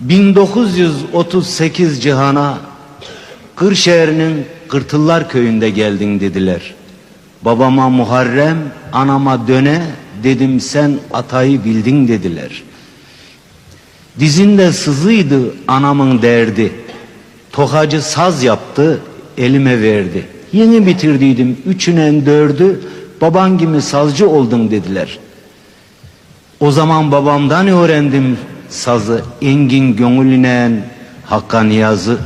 1938 cihana Kırşehir'in Kırtıllar köyünde geldin dediler. Babama Muharrem, anama döne, dedim sen atayı bildin dediler. Dizinde sızıydı anamın derdi. Tokacı saz yaptı, elime verdi. Yeni bitirdiydim üçünen dördü, baban gibi sazcı oldun dediler. O zaman babamdan öğrendim sazı, engin gönülünen hakka niyazı.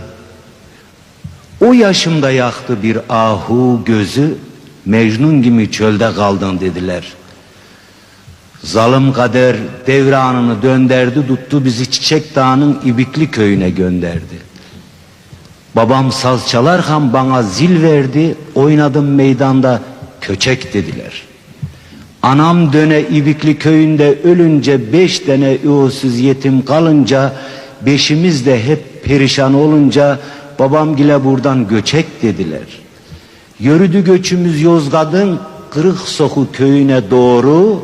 O yaşımda yaktı bir ahu gözü, Mecnun gibi çölde kaldın dediler. Zalim kader devranını dönderdi, tuttu bizi Çiçek Dağı'nın İbikli köyüne gönderdi. Babam saz çalarken bana zil verdi, oynadım meydanda köçek dediler. Anam döne İbikli köyünde ölünce beş tane üvüsüz yetim kalınca, beşimiz de hep perişan olunca babam gile buradan göçek dediler. Yürüdü göçümüz Yozgat'ın Kırık Soku köyüne doğru,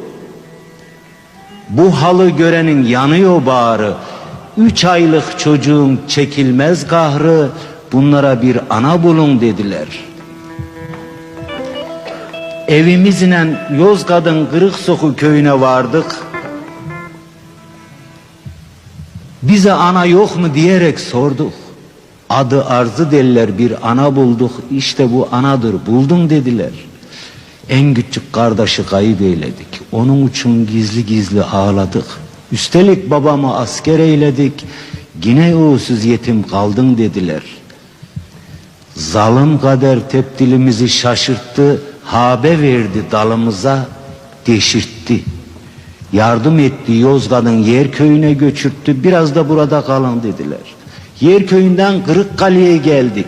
bu halı görenin yanıyor bağrı. Üç aylık çocuğun çekilmez kahrı. Bunlara bir ana bulun dediler. Evimizle Yozgat'ın Kırıksoku köyüne vardık. Bize ana yok mu diyerek sorduk. Adı arzı derler bir ana bulduk. İşte bu anadır buldum dediler. En küçük kardeşi kayıp eyledik. Onun için gizli gizli ağladık. Üstelik babamı asker eyledik. Yine uğursuz yetim kaldın dediler. Zalim kader tepdilimizi şaşırttı. Habe verdi dalımıza deşirtti. Yardım etti Yozgat'ın yer köyüne göçürttü. Biraz da burada kalın dediler. Yer köyünden Kırıkkale'ye geldik.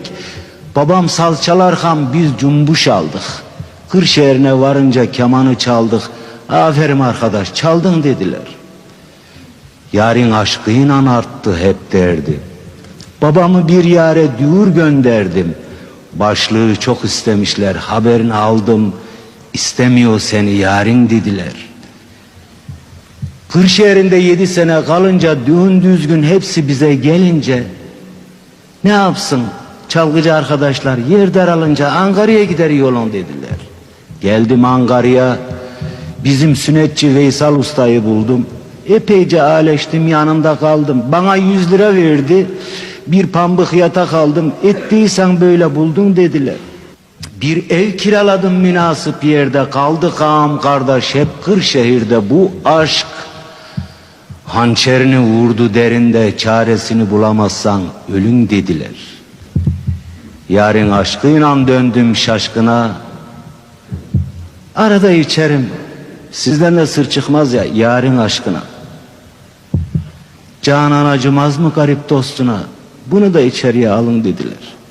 Babam saz çalarken biz cumbuş aldık. Kırşehir'ine varınca kemanı çaldık. Aferin arkadaş çaldın dediler. Yarın aşkıyla arttı hep derdi. Babamı bir yare düğür gönderdim. Başlığı çok istemişler haberini aldım. İstemiyor seni yarın dediler. Kırşehir'inde yedi sene kalınca düğün düzgün hepsi bize gelince ne yapsın çalgıcı arkadaşlar yer daralınca Ankara'ya gider yolun dediler. Geldim Ankara'ya bizim sünnetçi Veysal Usta'yı buldum. Epeyce ağleştim yanında kaldım. Bana yüz lira verdi. Bir pambık yatak aldım. Ettiysen böyle buldun dediler. Bir ev kiraladım münasip yerde. Kaldı ağam kardeş hep Kırşehir'de bu aşk. Hançerini vurdu derinde çaresini bulamazsan ölün dediler. Yarın aşkıyla döndüm şaşkına. Arada içerim. Sizden de sır çıkmaz ya yarın aşkına. Canan acımaz mı garip dostuna? Bunu da içeriye alın dediler.